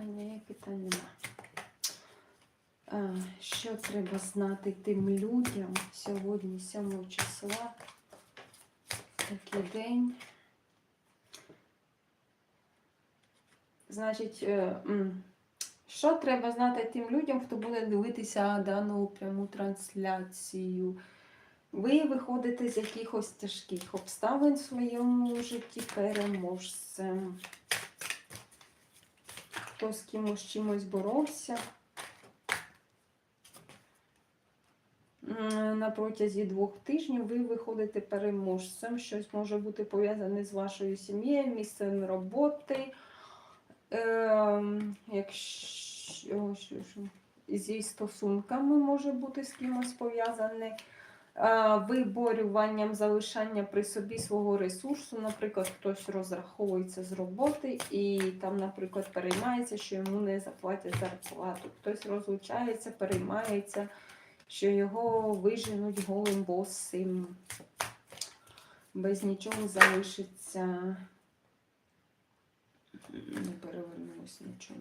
питання є, питань нема. Що треба знати тим людям сьогодні, 7 числа, такий день. Значить, е, що треба знати тим людям, хто буде дивитися дану пряму трансляцію? Ви виходите з якихось тяжких обставин в своєму житті переможцем. Хто з кимось чимось боровся. На протязі двох тижнів ви виходите переможцем. Щось може бути пов'язане з вашою сім'єю, місцем роботи. Ем, якщо що, що, зі стосунками може бути з кимось пов'язане. Е, Виборюванням залишання при собі свого ресурсу, наприклад, хтось розраховується з роботи і там, наприклад, переймається, що йому не заплатять зарплату. Хтось розлучається, переймається, що його виженуть голим босим, без нічого залишиться. Не перевернулось нічого.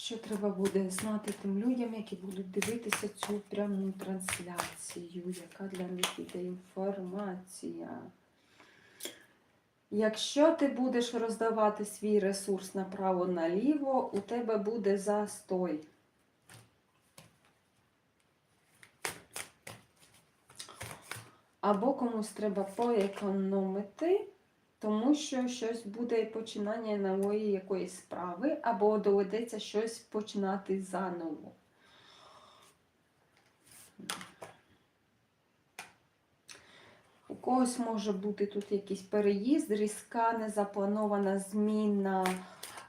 Що треба буде знати тим людям, які будуть дивитися цю пряму трансляцію, яка для них іде інформація. Якщо ти будеш роздавати свій ресурс направо-наліво, у тебе буде застой. Або комусь треба поекономити, тому що щось буде починання нової якоїсь справи, або доведеться щось починати заново. У когось може бути тут якийсь переїзд, різка, незапланована зміна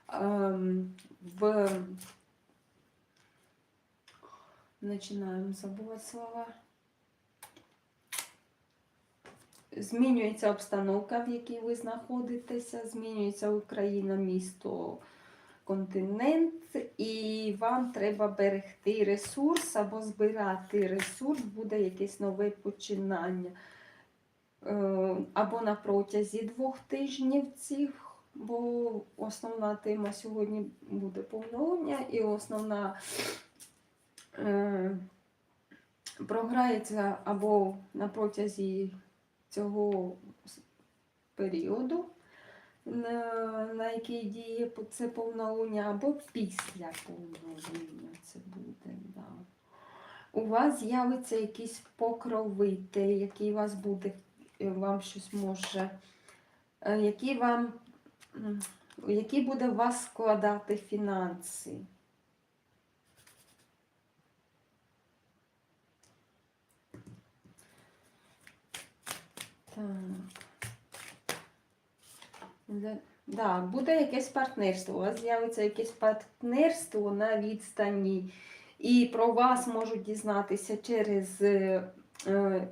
ем, в. Починаємо забувати слова. Змінюється обстановка, в якій ви знаходитеся, змінюється Україна, місто, континент, і вам треба берегти ресурс або збирати ресурс, буде якесь нове починання. Е, Або на протязі двох тижнів цих, бо основна тема сьогодні буде повновлення і основна е, програється або на протязі цього періоду, на, який діє це повнолуння, або після повнолуння це буде. Да. У вас з'явиться якийсь покровитель, який вас буде, е, вам щось може, е, який вам, який буде вас складати фінанси. Так. Да, буде якесь партнерство. У вас з'явиться якесь партнерство на відстані. І про вас можуть дізнатися через е, е,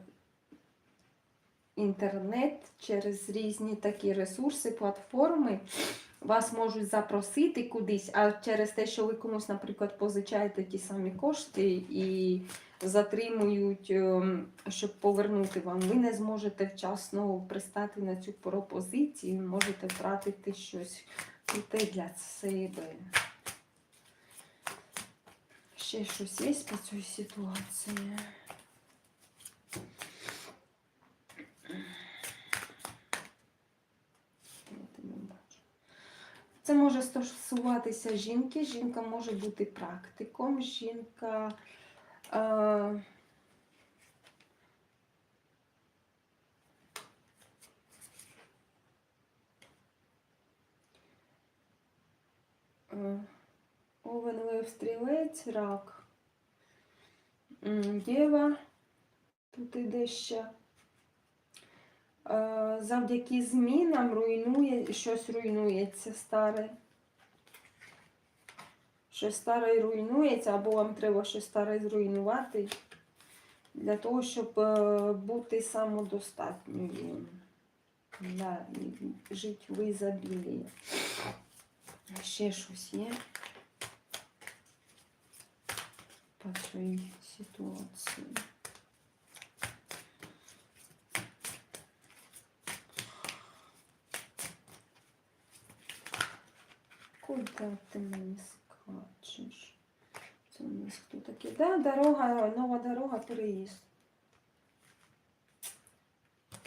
інтернет, через різні такі ресурси, платформи. Вас можуть запросити кудись, а через те, що ви комусь, наприклад, позичаєте ті самі кошти і затримують, ем, щоб повернути вам, ви не зможете вчасно пристати на цю пропозицію, можете втратити щось круте для себе. Ще щось є по цій ситуації? Це може стосуватися жінки. Жінка може бути практиком, жінка. Е, е, Овен, лев, стрілець, рак. Дєва. Тут іде ще. Е, Завдяки змінам руйнує, щось руйнується старе. Щось старе руйнується, або вам треба щось старе зруйнувати для того, щоб е, бути самодостатньою. Да, і в ізобілії. Ще щось є по цій ситуації. Куди ти мені скачеш? Це у нас хто такий? Да, дорога, нова дорога, переїзд.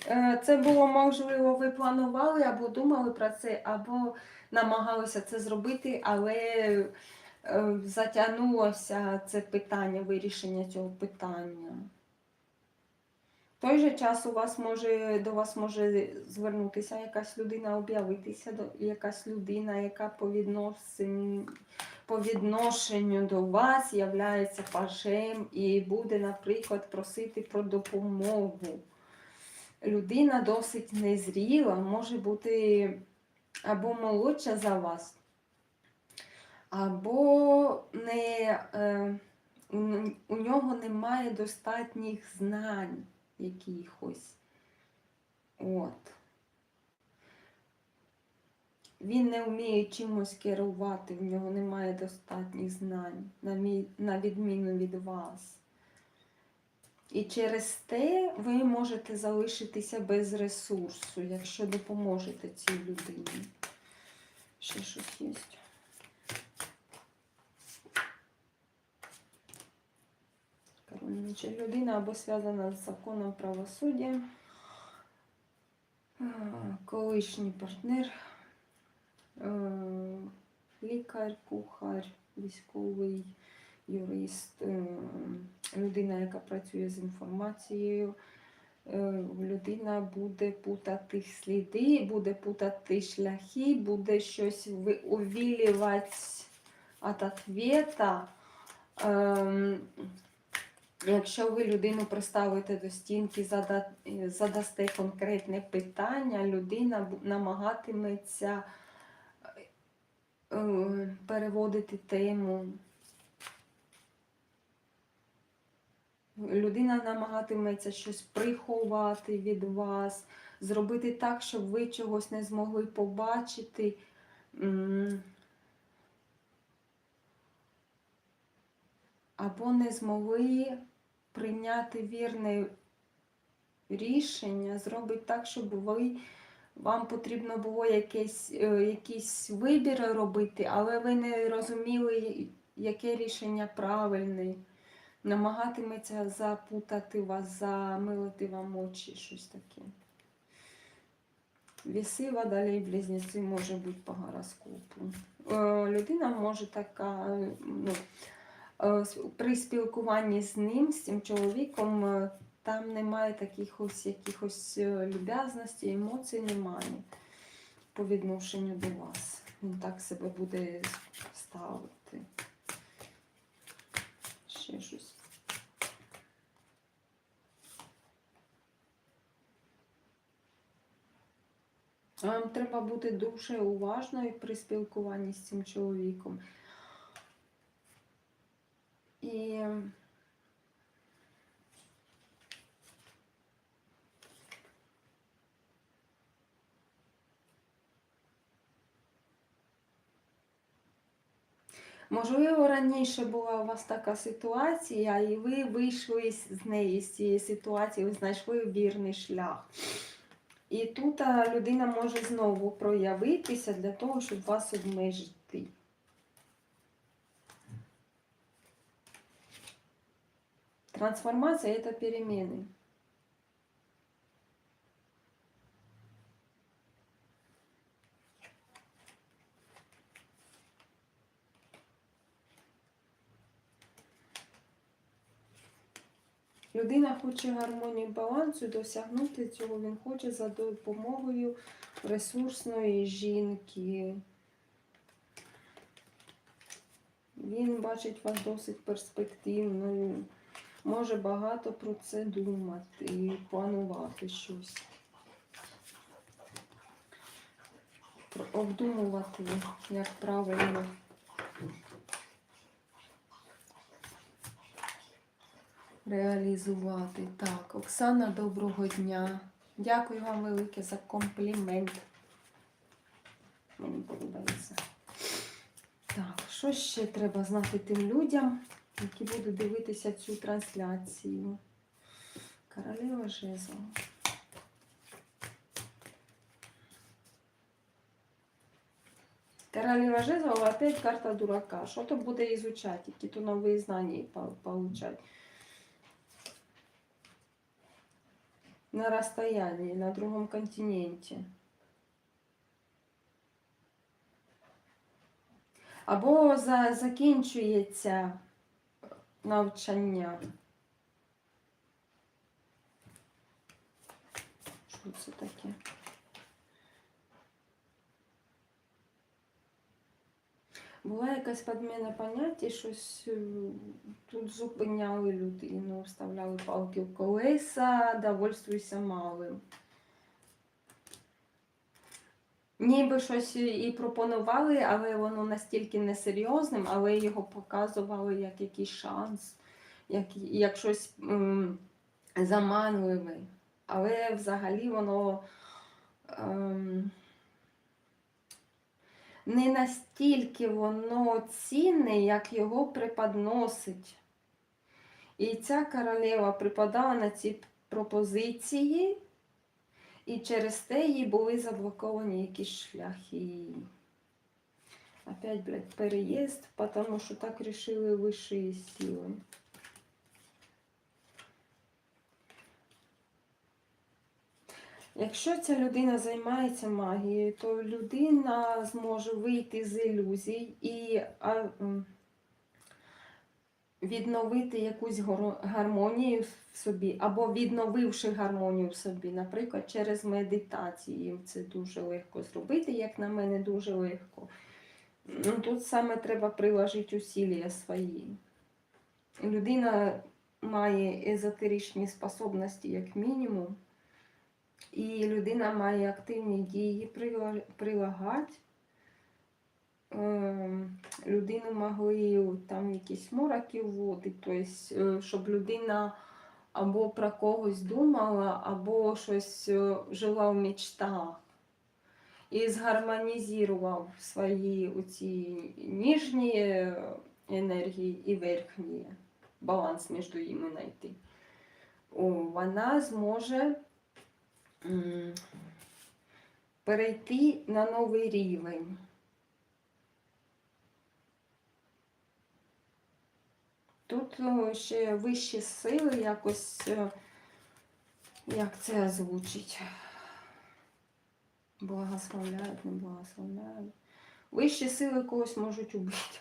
Е, Це було можливо, ви планували або думали про це, або намагалися це зробити, але е, затягнулося це питання, вирішення цього питання. В той же час у вас може до вас може звернутися якась людина, об'явитися якась людина, яка по відносин, по відношенню до вас являється пажем і буде, наприклад, просити про допомогу. Людина досить незріла, може бути або молодша за вас, або не, е, у- нього немає достатніх знань якихось. От. Він не вміє чимось керувати, в нього немає достатніх знань, на, відміну від вас. І через те ви можете залишитися без ресурсу, якщо допоможете цій людині. Ще щось є. Король. Людина або зв'язана з законом правосуддя, колишній партнер, лікар, кухар, військовий юрист, е, людина, яка працює з інформацією. Е, Людина буде путати сліди, буде путати шляхи, буде щось увілювати від ответа. Ем, Якщо ви людину приставите до стінки, е, задасте конкретне питання, людина намагатиметься е, переводити тему. Людина намагатиметься щось приховати від вас, зробити так, щоб ви чогось не змогли побачити. Або не змогли прийняти вірне рішення, зробить так, щоб ви, вам потрібно було якесь, е, якийсь вибір робити, але ви не розуміли, яке рішення правильне. Намагатиметься запутати вас, замилити вам очі, щось таке. Віси, водолей, близнеці може бути по гороскопу. Е, Людина може така, ну, е, при спілкуванні з ним, з цим чоловіком, е, там немає таких ось якихось е, люб'язності, емоцій немає по відношенню до вас. Він так себе буде ставити. Ще щось. Вам треба бути дуже уважною при спілкуванні з цим чоловіком. І Можливо, раніше була у вас така ситуація, і ви вийшли з неї, з цієї ситуації, ви знайшли вірний шлях. І тут людина може знову проявитися для того, щоб вас обмежити. Трансформация это перемены. Людина хоче гармонії балансу, досягнути цього він хоче за допомогою ресурсної жінки. Він бачить вас досить перспективною, може багато про це думати і планувати щось. Обдумувати, як правильно. Реалізувати. Так, Оксана, доброго дня. Дякую вам велике за комплімент. Мені подобається. Так, що ще треба знати тим людям, які будуть дивитися цю трансляцію? Королева жезла. Королева жезлов, опять карта дурака. Що то буде ізучати, які то нові знання по- получать. На расстоянии, на другом континенте. Або за, закінчується навчання. Що це таке? Була якась підміна поняття, щось е, тут зупиняли людину, вставляли палки в колеса, довольствуйся малим. Ніби щось і пропонували, але воно настільки несерйозним, але його показували як якийсь шанс, як, як щось заманливе. Але взагалі воно ем, не настільки воно цінне, як його преподносить. І ця королева припадала на ці пропозиції, і через те їй були заблоковані якісь шляхи. Опять, блядь, переїзд, тому що так рішили вищі сили. Якщо ця людина займається магією, то людина зможе вийти з ілюзій і відновити якусь гармонію в собі, або відновивши гармонію в собі, наприклад, через медитацію. Це дуже легко зробити, як на мене, дуже легко. Ну, Тут саме треба приложити усилля свої. Людина має езотеричні способності, як мінімум. І людина має активні дії прилагати. Ем, Людину могли там якісь мороки вводити, тобто, щоб людина або про когось думала, або щось е, жила в мечтах. І згармонізував свої оці ніжні е, енергії і верхні. Баланс між ними знайти. Вона зможе перейти на новий рівень. Тут ще вищі сили якось, е, як це озвучить? Благословляють, не благословляють. Вищі сили когось можуть убити.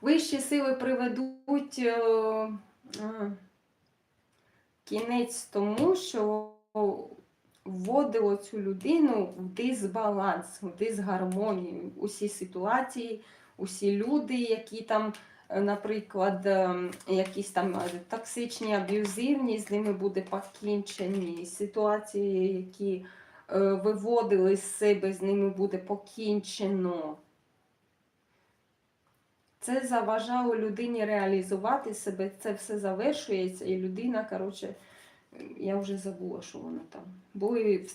Вищі сили приведуть е, е, кінець тому, що вводило цю людину в дисбаланс, в дисгармонію. Усі ситуації, усі люди, які там, е, наприклад, е, якісь там е, токсичні, аб'юзивні, з ними буде покінчені. Ситуації, які виводили з себе, з ними буде покінчено. Це заважало людині реалізувати себе, це все завершується, і людина, коротше, я вже забула, що воно там. Були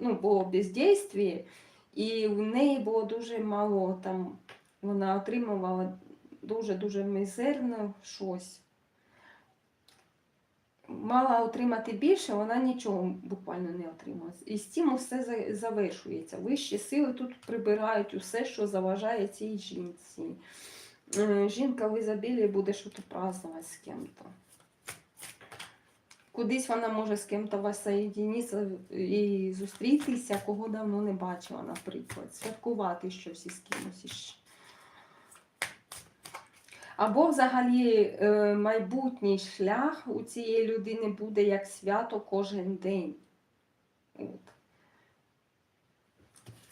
ну, було бездействие, і в неї було дуже мало там, вона отримувала дуже-дуже мізерно щось. Мала отримати більше, вона нічого буквально не отримала. І з цим за- завершується. Вищі сили тут прибирають усе, що заважає цій жінці. Е, Жінка в ізобілії буде щось празднувати з ким-то. Кудись вона може з ким-то воссоєдинитися і зустрітися, кого давно не бачила, наприклад. Святкувати щось із кимось іще. Або взагалі е, майбутній шлях у цієї людини буде як свято кожен день.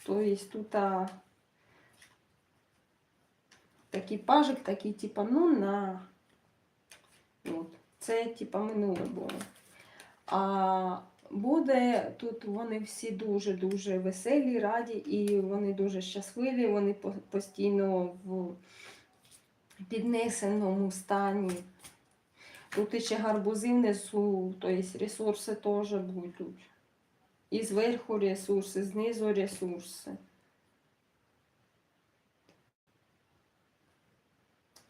Тобто тут такий пажик, такий, типа, ну на. От. Це типа минуле було. А буде тут вони всі дуже-дуже веселі, раді, і вони дуже щасливі, вони постійно в піднесеному стані. Тут ще гарбузи внизу, тобто ресурси теж будуть. І зверху ресурси, знизу ресурси.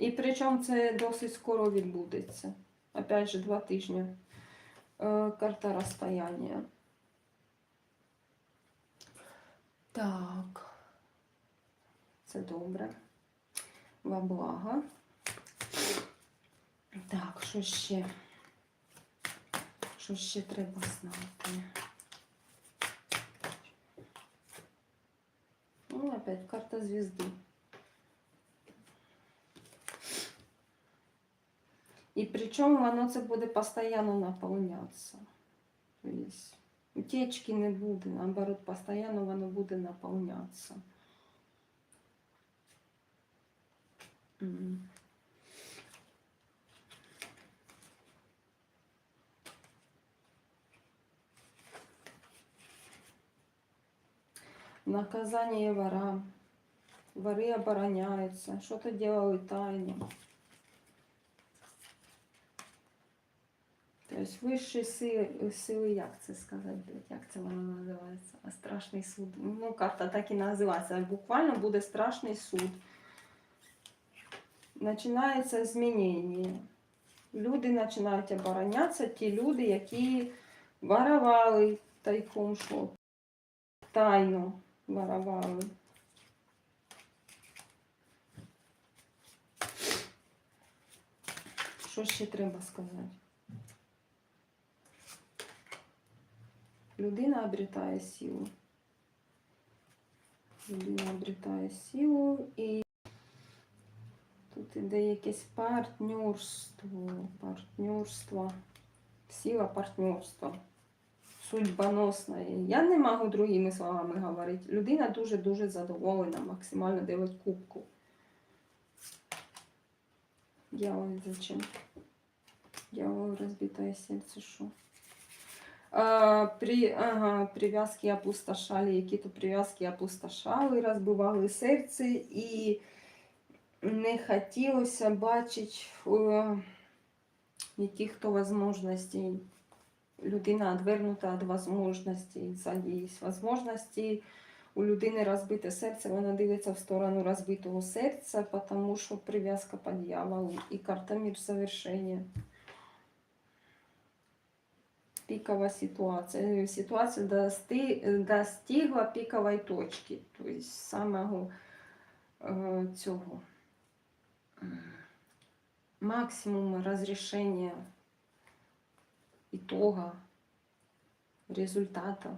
І причому це досить скоро відбудеться. Опять же, два тижні. Е, Карта розстояння. Так. Це добре. Во благо. Так, що ще? Що ще треба знати? Ну, опять карта звезды. І причому воно це буде постійно наповнятися. Утечки не буде, наоборот, постійно воно буде наповнятися. Наказание ворам. Воры обороняются, что-то делают тайно. Тобто вищі сили, сили, як це сказати, як це воно називається? А страшний суд. Ну, карта так і називається. Буквально буде страшний суд. Починається змінення. Люди починають оборонятися, ті люди, які воровали тайком, що тайно воровали. Що ще треба сказати? Людина обретає силу. Людина обретає силу і тут іде якесь партнерство. Партнерство. Сила партнерства. Судьбоносна. Я не можу другими словами говорити. Людина дуже-дуже задоволена, максимально 9 кубку. Дьявол зачем? Дьявол разбитое сердце, що? А, при, ага, прив'язки опустошали, які-то прив'язки опустошали, розбивали серце і не хотілося бачити е, яких-то можливостей. Людина відвернута від можливостей, є можливості. У людини розбите серце, вона дивиться в сторону розбитого серця, тому що прив'язка по дьяволу і карта мір завершення. Пиковая ситуация. Ситуация дости, достигла пикової точки, тобто самого е, цього м, максимуму розрішення итога, результата.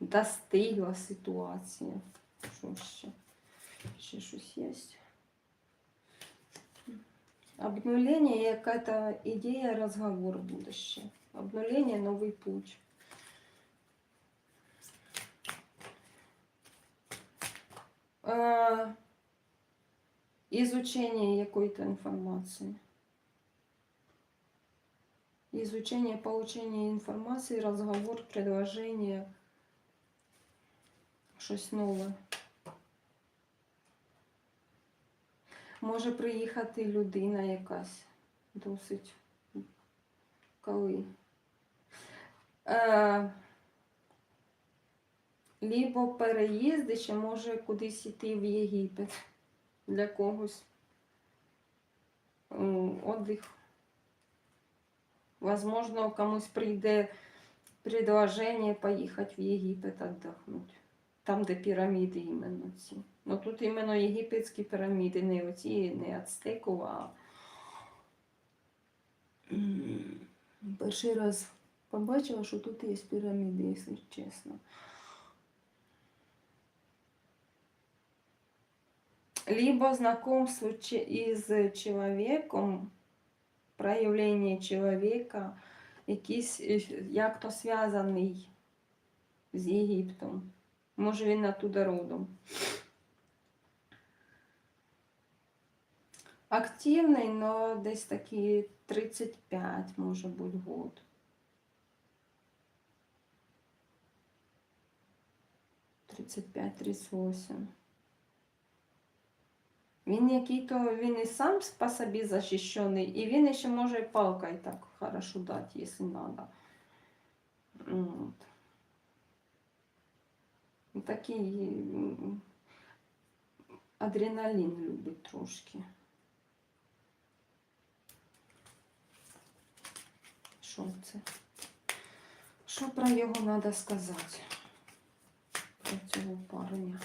Достигла ситуація. Що ще? Ще щось є. Обнуление, якая-то идея, разговор будущее. Обнуление, новый путь. Изучение какой-то информации. Изучение, получение информации, разговор, предложение. Щось нове. Може приїхати людина якась досить коли. Е, либо переїзди, ще може кудись іти в Єгипет для когось. М, Отдих. Возможно, комусь прийде предложение поїхати в Єгипет віддохнути. Там, де піраміди іменно ці. Ну тут іменно єгипетські піраміди, не оці, не Ацтекова. а Перший раз побачила, що тут є піраміди, якщо чесно. Либо знакомство из человеком, проявление человека, якийсь е, як то зв'язаний з Єгиптом. Може він оттуда родом. Активний, но десь такі 35, може бути, год. Тридцять п'ять, тридцять восемь. Він який-то, він і сам по собі захищений, і він ще може і палкою так хорошо дати, якщо. От. Такий адреналін любить трошки. Що це? Що про його треба сказати? Цього парня?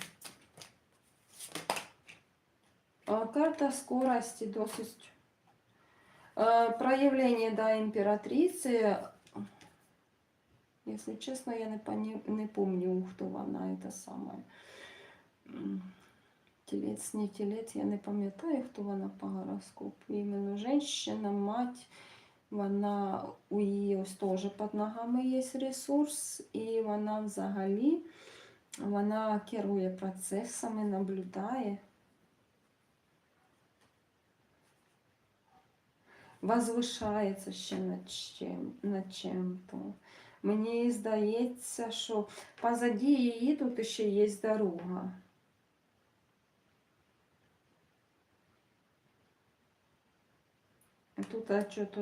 А, Карта скорости досить. Э, Проявление да, императрицы. Если честно, я не, поні... не помню, хто вона, це саме. М, Тілець, не тілець, я не пам'ятаю, хто вона по гороскопу. Іменно женщина, мать, вона у її ось теж під ногами є ресурс, і вона взагалі вона керує процесами, наблюдає. Возвишається ще над, чим, над чим-то. Мені здається, що позаді її тут ще є дорога. Тут а, що-то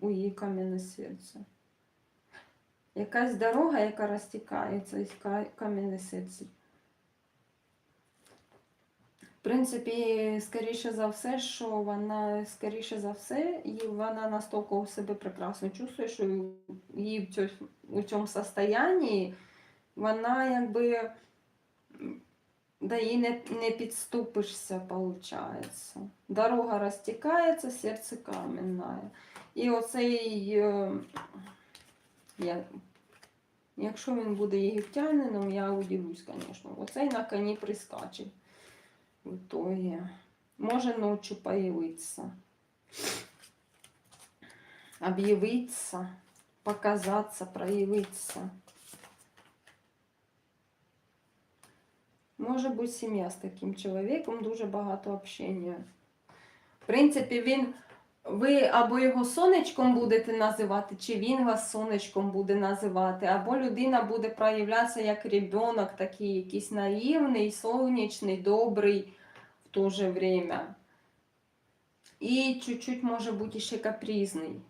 у її кам'яне серце. Якась дорога, яка розтікається із ка- кам'яне. В принципі, скоріше за все, що вона, скоріше за все, і вона настільки у себе прекрасно чувствує, що їй в цьому, у цьому состоянні вона якби да їй не, не підступишся, виходить. Дорога розтікається, серце кам'яне. І оцей, е, я, якщо він буде єгиптянином, я удивлюсь, звісно. Оцей на коні прискаче. В. Може ночью появиться. Объявиться, показаться, проявиться. Може бути сім'я з таким чоловіком, дуже багато общення. В принципі, він, ви або його сонечком будете називати, чи він вас сонечком буде називати, або людина буде проявлятися як ребенок, такий якийсь наївний, сонячний, добрий в то же время. І чуть-чуть може бути ще капризний.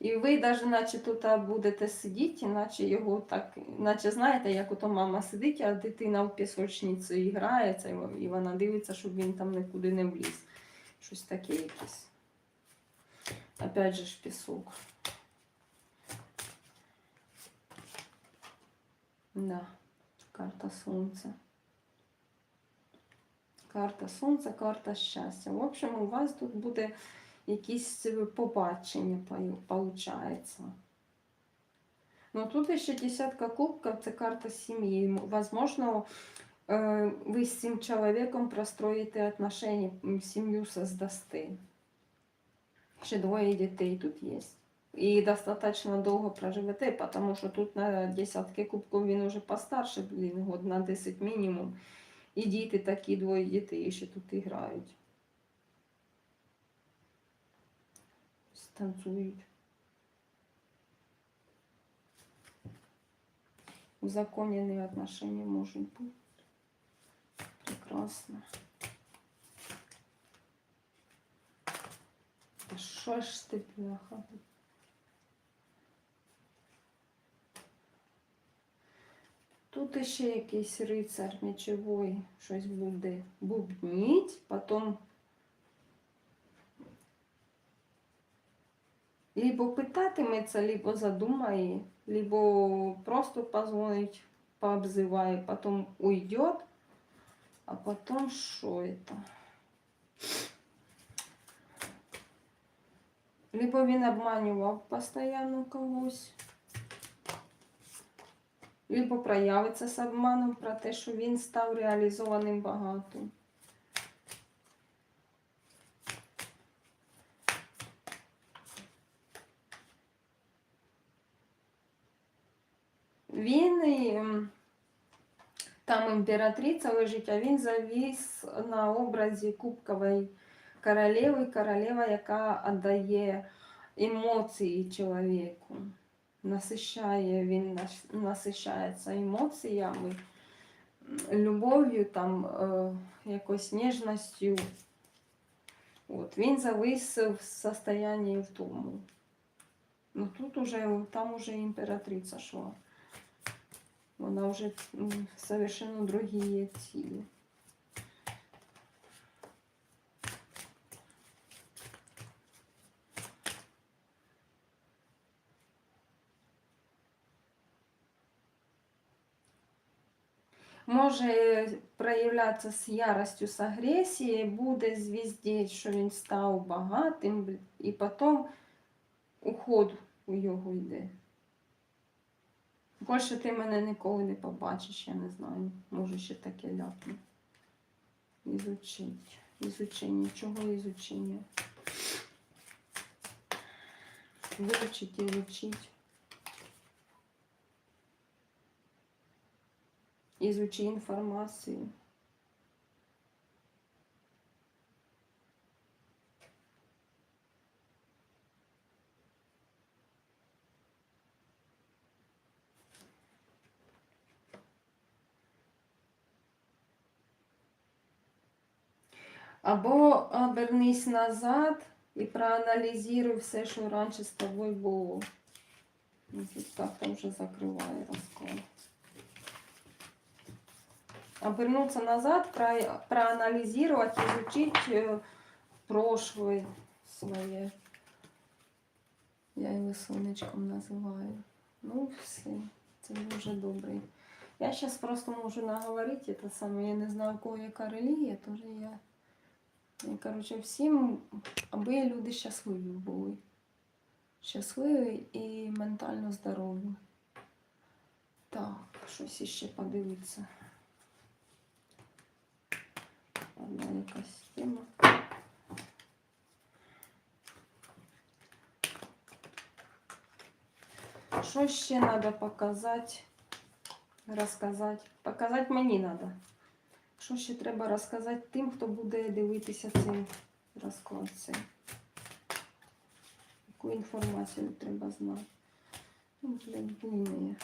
І ви навіть наче тут будете сидіти, наче його так, наче знаєте, як ото мама сидить, а дитина в пісочниці грається, і вона дивиться, щоб він там нікуди не вліз. Щось таке якесь. Опять же ж пісок. Да, карта сонця. Карта сонця, карта щастя. В общем, у вас тут буде якісь побачення, виходить. Ну тут ще десятка кубків, це карта сім'ї. Возможно, е, ви з цим чоловіком простроїте отношення, м, сім'ю создасте. Ще двоє дітей тут є. І достатньо довго проживете, тому що тут на десятки кубків він уже постарше, блін, год на 10 мінімум. І діти такі, двоє дітей ще тут грають. Танцюють. Узаконенные отношения может быть. Прекрасно. Та що ж ти, бляха? Тут іще якийсь рицар мечовий щось буде бубніть, потім либо питатиметься, либо задумає, либо просто позвонить, пообзывает, потом уйдет, а потом что это? Либо він обманював постійно когось, либо проявиться з обманом про те, що він став реалізованим багато. Він і, там імператриця лежить, а він завіс на образі кубкової королеви, королева, яка віддає емоції чоловіку. Насищає, він нас- насищається емоціями, любов'ю, там, е, якось ніжністю. От, він завис в состоянні в тому. Ну тут уже, там уже імператриця шла. Вона вже совершенно другі цілі. може проявлятися з яростю, з агресією, буде звіздіть, що він став багатим, і потім уход у його йде. Більше ти мене ніколи не побачиш, я не знаю. Може ще таке ляпне. Ізучить. Ізучення. Чого ізучення? Вивчить, ізучить. Ізучи информацию. Або обернись назад і проаналізуй все, що раніше з тобою було. Ось так там вже закриває розклад. Обернуться назад, про, проанализировать, изучить э, прошлое своє. Я його сонечком називаю. Ну, все, це дуже добре. Я зараз просто можу наговорити це саме. Я не знаю, у кого яка релігія, тож я. І, коротше, всім, аби люди щасливі були. Щасливі і ментально здорові. Так, щось іще подивитися. Одна якась тема. Що ще треба показати, розказати? Показати мені треба. Що ще треба розказати тим, хто буде дивитися цей розклад? Цей? Яку інформацію треба знати? Ну, блядь, буйне.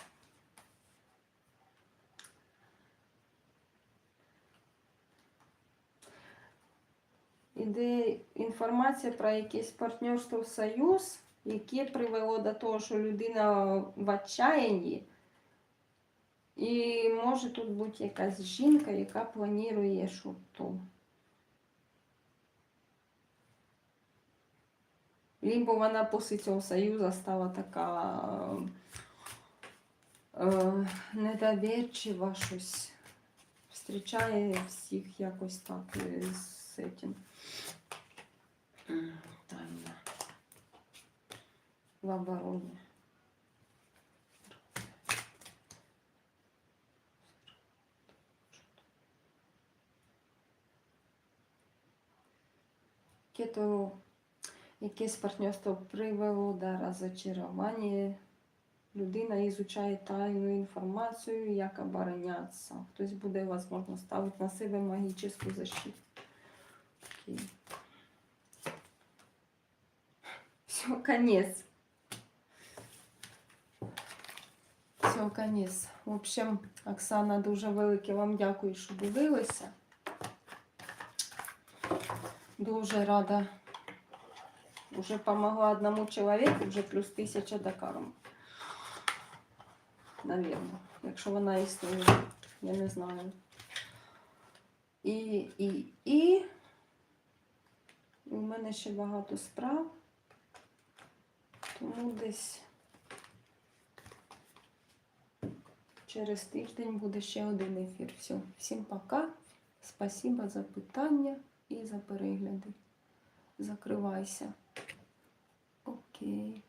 Іде інформація про якесь партнерство в союз, яке привело до того, що людина в отчаянні. І може тут бути якась жінка, яка планує що то. Либо вона після цього союзу стала така е, недовірчива щось. Встрічає всіх якось так е, з цим. Тайна. В обороні. Яке-то якесь партнерство привело до розочарування. Людина ізучає тайну інформацію, як оборонятися. Хтось буде, можливо, ставити на себе магічну защиту. Окей. Все, конец. Все, конец. В общем, Оксана, дуже велике вам дякую, що дивилися. Дуже рада. Уже помогла одному человеку, вже плюс тисяча до карми. Наверно. Якщо вона існує, я не знаю. І, і, і у мене ще багато справ. Тому десь через тиждень буде ще один ефір. Все. Всім пока. Спасибо за питання і за перегляди. Закривайся. Окей.